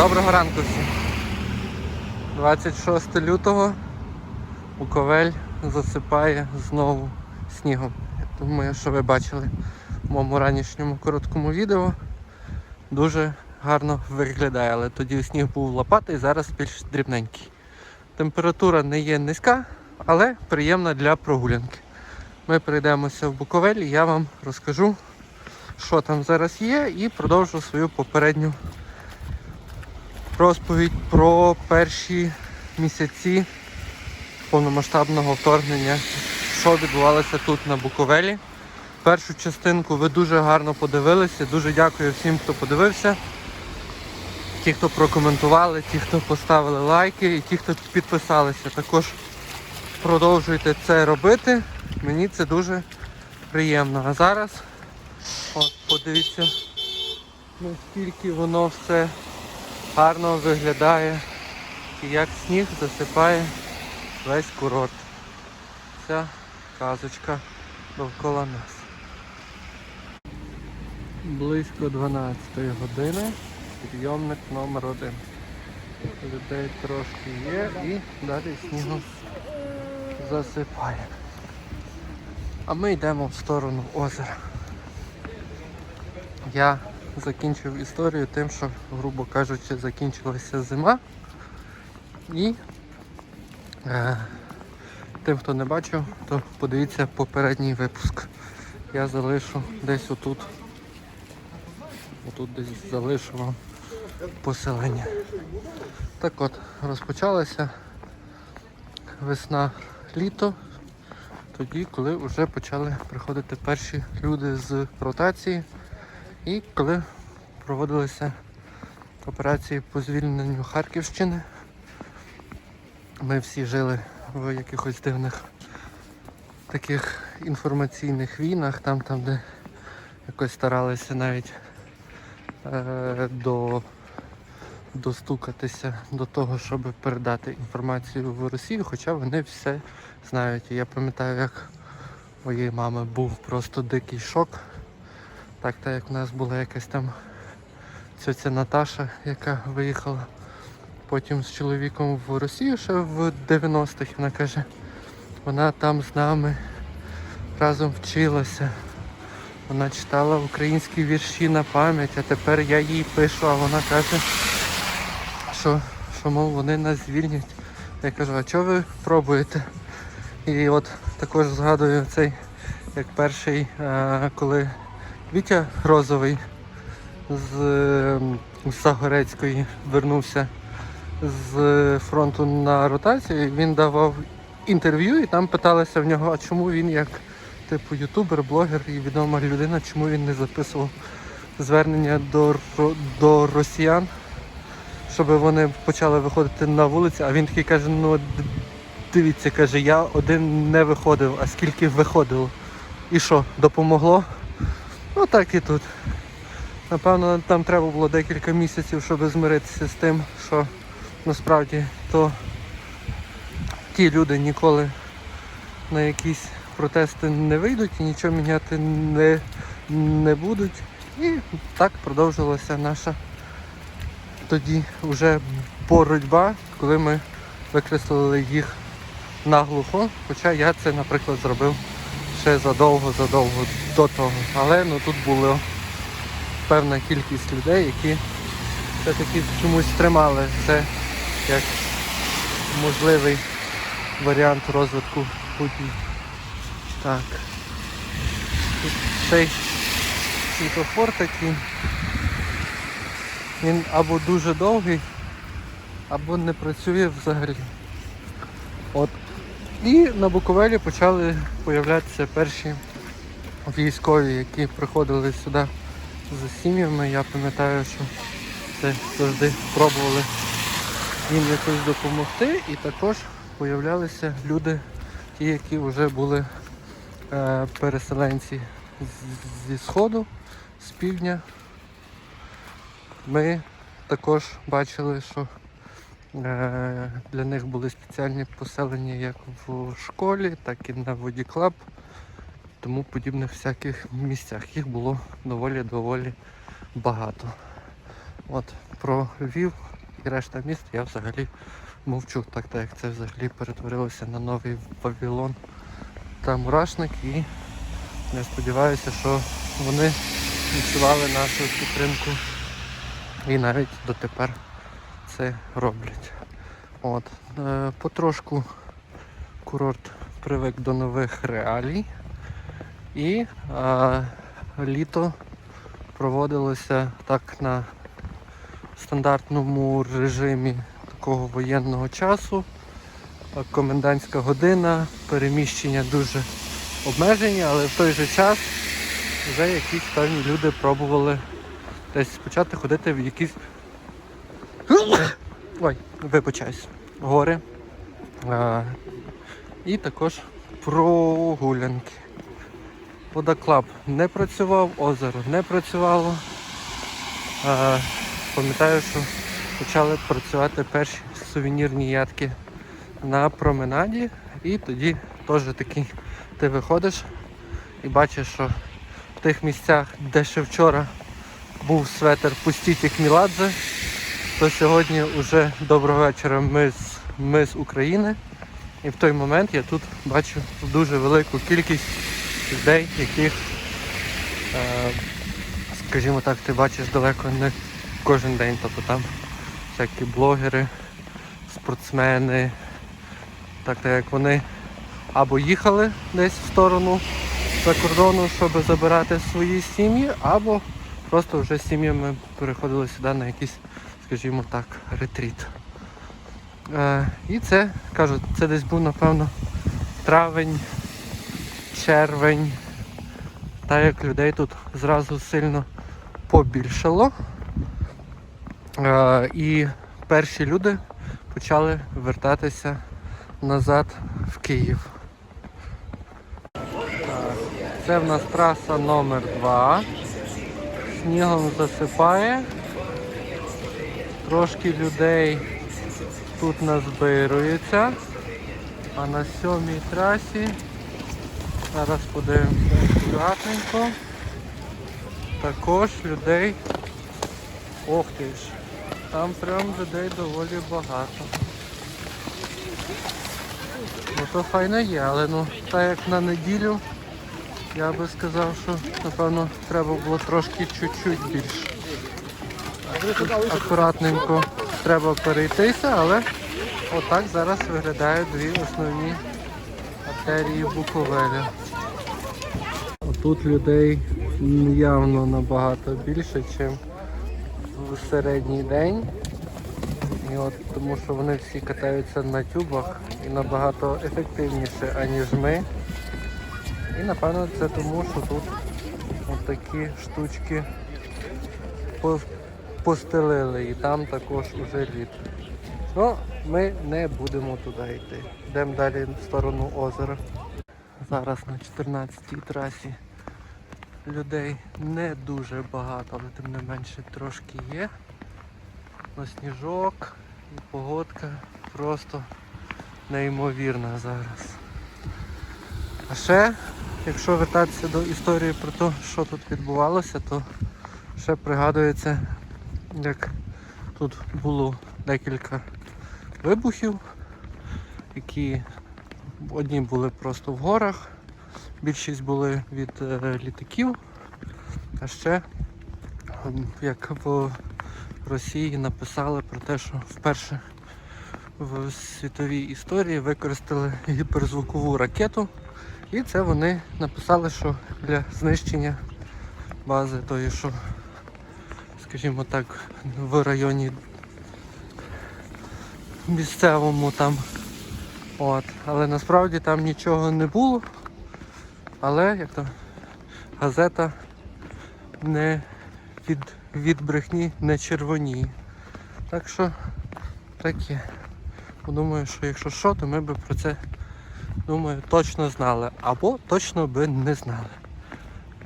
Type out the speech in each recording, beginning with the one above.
Доброго ранку всім. 26 лютого Буковель засипає знову снігом. Я думаю, що ви бачили в моєму ранішньому короткому відео. Дуже гарно виглядає, але тоді сніг був лопатий, зараз більш дрібненький. Температура не є низька, але приємна для прогулянки. Ми перейдемося в Буковель і я вам розкажу, що там зараз є, і продовжу свою попередню розповідь про перші місяці повномасштабного вторгнення, що відбувалося тут на Буковелі. Першу частинку ви дуже гарно подивилися. Дуже дякую всім, хто подивився. Ті, хто прокоментували, ті, хто поставили лайки і ті, хто підписалися. Також продовжуйте це робити. Мені це дуже приємно. А зараз от подивіться, наскільки воно все гарно виглядає і як сніг засипає весь курорт. Ця казочка довкола нас. Близько 12 години. Підйомник номер один. Людей трошки є і далі снігом засипає. А ми йдемо в сторону озера. Я закінчив історію тим, що, грубо кажучи, закінчилася зима. І е, тим, хто не бачив, то подивіться попередній випуск. Я залишу десь отут. Отут десь залишу вам поселення. Так от, розпочалася весна літо, тоді, коли вже почали приходити перші люди з ротації. І коли проводилися операції по звільненню Харківщини, ми всі жили в якихось дивних таких інформаційних війнах, там, там де якось старалися навіть е, до, достукатися до того, щоб передати інформацію в Росію, хоча вони все знають. Я пам'ятаю, як моєї мами був просто дикий шок. Так, так як в нас була якась там цьоця Наташа, яка виїхала потім з чоловіком в Росію ще в 90-х. Вона каже, вона там з нами разом вчилася. Вона читала українські вірші на пам'ять, а тепер я їй пишу, а вона каже, що, що мов вони нас звільнять. Я кажу, а чого ви пробуєте? І от також згадую цей, як перший, е, коли Вітя Розовий з, ем, з Загорецької вернувся з фронту на ротацію. Він давав інтерв'ю і там питалися в нього, а чому він як типу ютубер, блогер і відома людина, чому він не записував звернення до, до росіян, щоб вони почали виходити на вулиці, а він такий каже, ну дивіться, каже, я один не виходив, а скільки виходило. І що, допомогло? Ну так і тут. Напевно, там треба було декілька місяців, щоб змиритися з тим, що насправді то ті люди ніколи на якісь протести не вийдуть і нічого міняти не, не будуть. І так продовжилася наша тоді вже боротьба, коли ми викреслили їх наглухо. Хоча я це, наприклад, зробив ще задовго-задовго до того. Але ну, тут була певна кількість людей, які все-таки чомусь тримали це як можливий варіант розвитку подій. Так. Тут цей світофор такий. Він або дуже довгий, або не працює взагалі. От. І на Буковелі почали появлятися перші військові, які приходили сюди з сім'ями. Я пам'ятаю, що це завжди пробували їм якось допомогти. І також появлялися люди, ті, які вже були е, переселенці зі сходу, з півдня. Ми також бачили, що Для них були спеціальні поселення як в школі, так і на водіклаб, тому подібних всяких місцях. Їх було доволі-доволі багато. От про Львів і решта міст я взагалі мовчу, так так як це взагалі перетворилося на новий Вавилон та мурашник і я сподіваюся, що вони відчували нашу підтримку і навіть дотепер це роблять. От. Е, потрошку курорт привик до нових реалій. І е, літо проводилося так на стандартному режимі такого воєнного часу. Комендантська година, переміщення дуже обмежені, але в той же час вже якісь певні люди пробували десь почати ходити в якісь. Ой, вибачаюсь, гори. А, і також прогулянки. Водоклаб не працював, озеро не працювало. А, пам'ятаю, що почали працювати перші сувенірні ядки на променаді. І тоді теж такий ти виходиш і бачиш, що в тих місцях, де ще вчора був светер Пустіть як Міладзе, то сьогодні вже доброго вечора ми з, ми з України. І в той момент я тут бачу дуже велику кількість людей, яких, е, скажімо так, ти бачиш далеко не кожен день. Тобто там всякі блогери, спортсмени, так як вони або їхали десь в сторону за кордону, щоб забирати свої сім'ї, або просто вже з сім'ями переходили сюди на якийсь, скажімо так, ретріт. Е, і це, кажу, це десь був, напевно, травень, червень. Так як людей тут зразу сильно побільшало. Е, і перші люди почали вертатися назад в Київ. Це в нас траса номер 2 Снігом засипає. Трошки людей тут назбирується. А на сьомій трасі зараз подивимося акуратненько. Також людей. Ох ти ж, там прям людей доволі багато. Ну то файно є, але ну так як на неділю, я би сказав, що напевно треба було трошки чуть-чуть більше. Акуратненько треба перейтися, але отак зараз виглядають дві основні артерії Буковеля. Тут людей явно набагато більше, ніж в середній день. І от, тому що вони всі катаються на тюбах і набагато ефективніше, аніж ми. І напевно це тому, що тут от такі штучки постелили і там також уже лід. Ну, ми не будемо туди йти. Йдемо далі в сторону озера. Зараз на 14-й трасі людей не дуже багато, але тим не менше трошки є. Но сніжок і погодка просто неймовірна зараз. А ще, якщо вертатися до історії про те, що тут відбувалося, то ще пригадується, як тут було декілька вибухів, які одні були просто в горах, більшість були від е, літаків, а ще як в Росії написали про те, що вперше в світовій історії використали гіперзвукову ракету. І це вони написали, що для знищення бази тої, що, скажімо так, в районі місцевому там. От. Але насправді там нічого не було. Але як то газета не від, від брехні не червоніє. Так що таке. Думаю, що якщо що, то ми би про це думаю, точно знали. Або точно би не знали.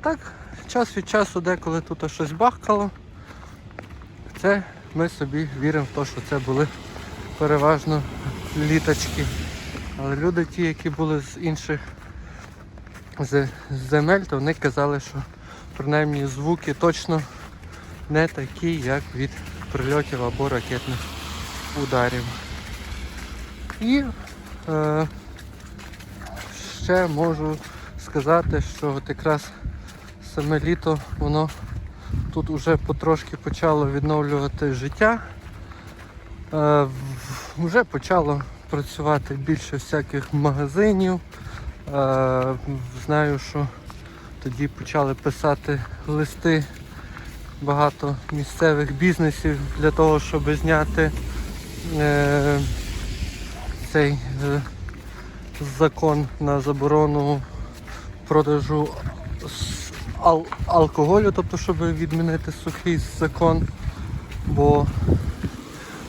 Так, час від часу, деколи тут щось бахкало, це ми собі віримо в те, що це були переважно літачки. Але люди ті, які були з інших земель, то вони казали, що принаймні звуки точно не такі, як від прильотів або ракетних ударів. І е, ще можу сказати, що от якраз саме літо воно тут вже потрошки почало відновлювати життя. Е, вже почало працювати більше всяких магазинів. Е, знаю, що тоді почали писати листи багато місцевих бізнесів для того, щоб зняти е, цей закон на заборону продажу ал- алкоголю, тобто щоб відмінити сухий закон, бо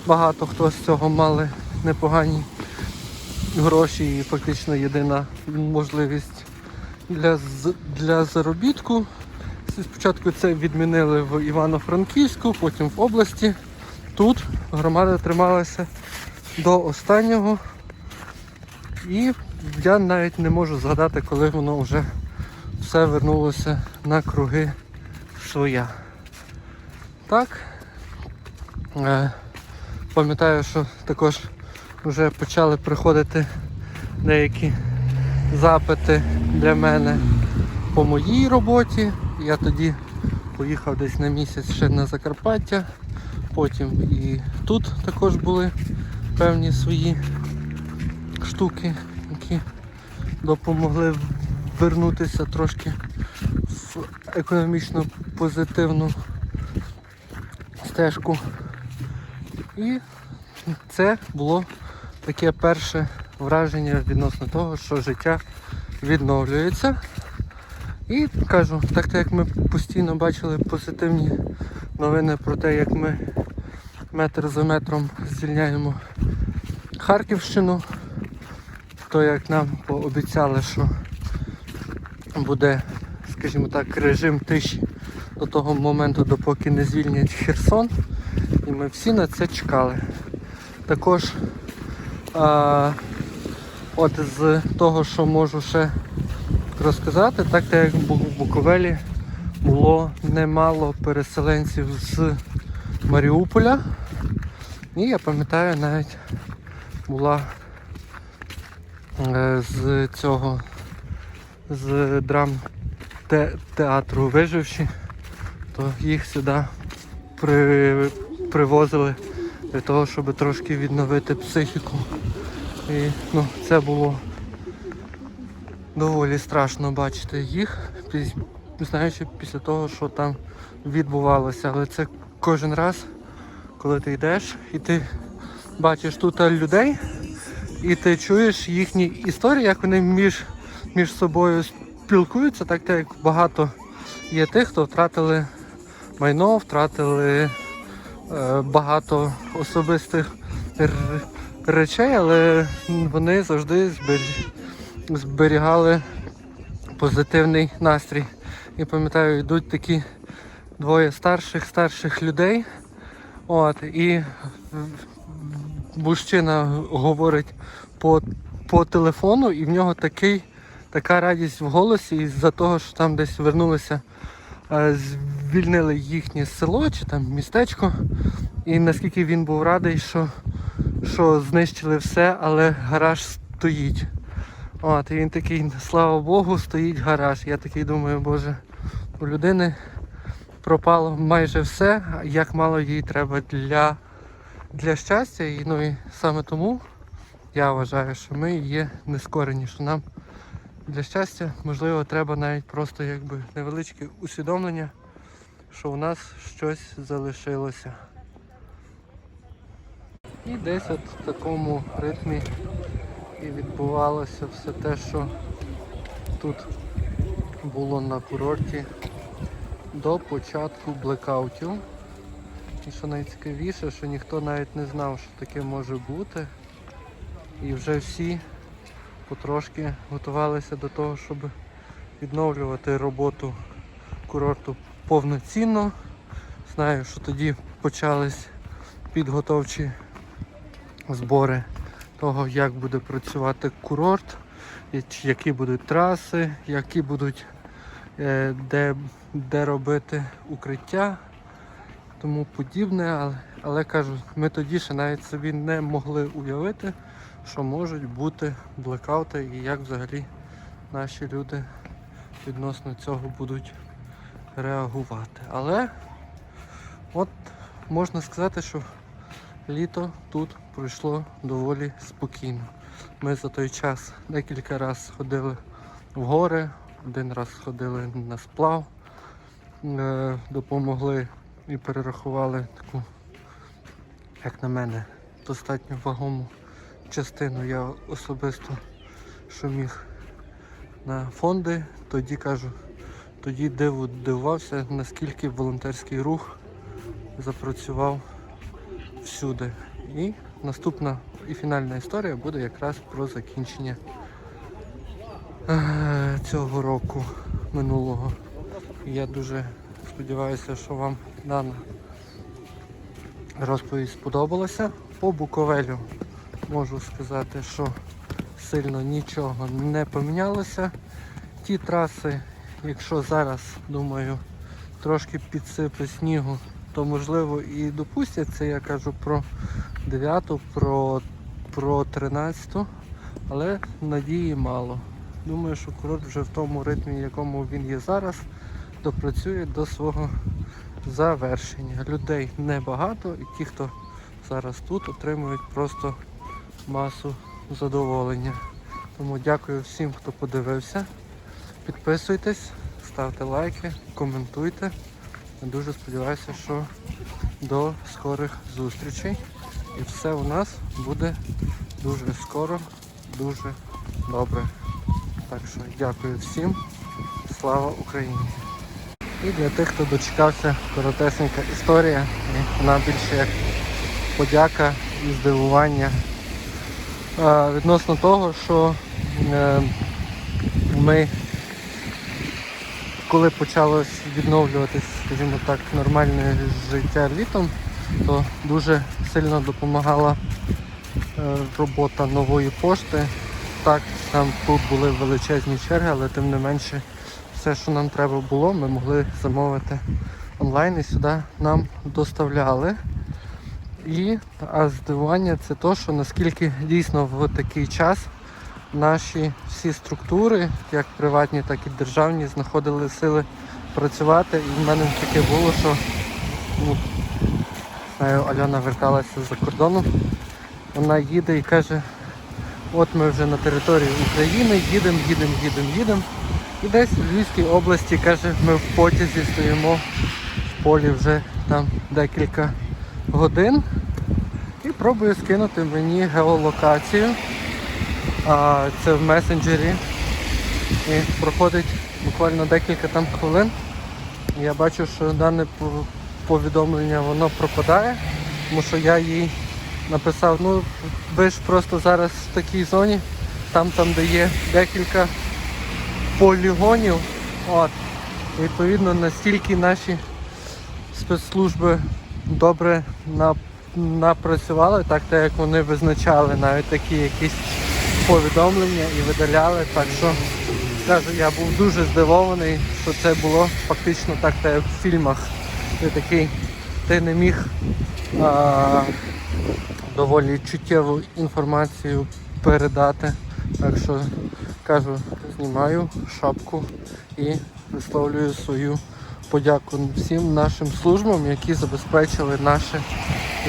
багато хто з цього мали непогані гроші і фактично єдина можливість для, для заробітку. Спочатку це відмінили в Івано-Франківську, потім в області. Тут громада трималася до останнього. І я навіть не можу згадати, коли воно вже все вернулося на круги своя. Так. Е, пам'ятаю, що також вже почали приходити деякі запити для мене по моїй роботі. Я тоді поїхав десь на місяць ще на Закарпаття. Потім і тут також були певні свої штуки, які допомогли вернутися трошки в економічно позитивну стежку. І це було таке перше враження відносно того, що життя відновлюється. І кажу, так як ми постійно бачили позитивні новини про те, як ми метр за метром звільняємо Харківщину, то як нам пообіцяли, що буде, скажімо так, режим тиші до того моменту, допоки не звільнять Херсон. І ми всі на це чекали. Також а, от з того, що можу ще розказати, так як в Буковелі було немало переселенців з Маріуполя. І я пам'ятаю, навіть була е, з цього з драм те- театру виживші, то їх сюди при, привозили для того, щоб трошки відновити психіку. І ну, це було доволі страшно бачити їх, знаючи після того, що там відбувалося. Але це кожен раз, коли ти йдеш і ти бачиш тут людей, і ти чуєш їхні історії, як вони між, між собою спілкуються, так як багато є тих, хто втратили майно, втратили е, багато особистих речей, але вони завжди зберігали позитивний настрій. І пам'ятаю, йдуть такі двоє старших старших людей. От, і мужчина говорить по, по телефону, і в нього такий, така радість в голосі із-за того, що там десь вернулися, е, звільнили їхнє село чи там містечко. І наскільки він був радий, що, що знищили все, але гараж стоїть. От, і він такий, слава Богу, стоїть гараж. Я такий думаю, боже, у людини пропало майже все, як мало їй треба для, для щастя. І, ну, і саме тому я вважаю, що ми є нескорені, що нам для щастя, можливо, треба навіть просто якби невеличке усвідомлення, що у нас щось залишилося. І десь от в такому ритмі і відбувалося все те, що тут було на курорті до початку блекаутів. І що найцікавіше, що ніхто навіть не знав, що таке може бути. І вже всі потрошки готувалися до того, щоб відновлювати роботу курорту повноцінно. Знаю, що тоді почались підготовчі збори того, як буде працювати курорт, які будуть траси, які будуть е, де, де робити укриття, тому подібне, але, Але кажу, ми тоді ще навіть собі не могли уявити, що можуть бути блекаути і як взагалі наші люди відносно цього будуть реагувати. Але от можна сказати, що літо тут пройшло доволі спокійно. Ми за той час декілька разів ходили в гори, один раз ходили на сплав, е, допомогли і перерахували таку, як на мене, достатньо вагому частину. Я особисто що міг на фонди, тоді кажу, тоді диву дивувався, наскільки волонтерський рух запрацював всюди. І наступна і фінальна історія буде якраз про закінчення е, цього року минулого. Я дуже сподіваюся, що вам дана розповідь сподобалася. По Буковелю можу сказати, що сильно нічого не помінялося. Ті траси, якщо зараз, думаю, трошки підсипе снігу, то можливо і допустять це, я кажу про 9, про, про 13, але надії мало. Думаю, що курорт вже в тому ритмі, в якому він є зараз, допрацює до свого завершення. Людей небагато і ті, хто зараз тут, отримують просто масу задоволення. Тому дякую всім, хто подивився. Підписуйтесь, ставте лайки, коментуйте. Дуже сподіваюся, що до скорих зустрічей. І все у нас буде дуже скоро, дуже добре. Так що дякую всім. Слава Україні! І для тих, хто дочекався, коротесенька історія. І вона більше як подяка і здивування. Відносно того, що е, ми, коли почалось відновлюватись, скажімо так, нормальне життя літом, то дуже сильно допомагала е, робота нової пошти. Так, там тут були величезні черги, але тим не менше все, що нам треба було, ми могли замовити онлайн і сюди нам доставляли. І а здивування це то, що наскільки дійсно в такий час наші всі структури, як приватні, так і державні, знаходили сили працювати. І в мене таке було, що ну, знаю, Альона верталася за кордону, вона їде і каже, от ми вже на території України, їдемо, їдемо, їдемо, їдемо. І десь в Львівській області, каже, ми в потязі стоїмо в полі вже там декілька годин пробую скинути мені геолокацію. А, це в месенджері. І проходить буквально декілька там хвилин. Я бачу, що дане повідомлення воно пропадає, тому що я їй написав, ну ви ж просто зараз в такій зоні, там там де є декілька полігонів. От. Відповідно, настільки наші спецслужби добре на- напрацювали, так те, як вони визначали навіть такі якісь повідомлення і видаляли. Так що скажу, я був дуже здивований, що це було фактично так, те, як в фільмах. Ти такий, ти не міг а, доволі чуттєву інформацію передати. Так що кажу, знімаю шапку і висловлюю свою подяку всім нашим службам, які забезпечили наше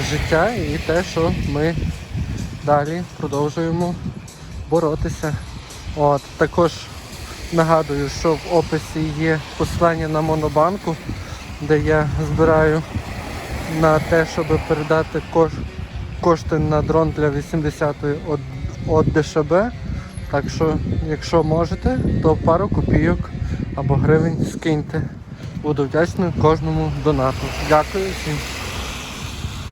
життя і те, що ми далі продовжуємо боротися. От, також нагадую, що в описі є посилання на монобанку, де я збираю на те, щоб передати кош- кошти на дрон для 80-ї от, от ДШБ. Так що, якщо можете, то пару копійок або гривень скиньте. Буду вдячний кожному донату. Дякую всім.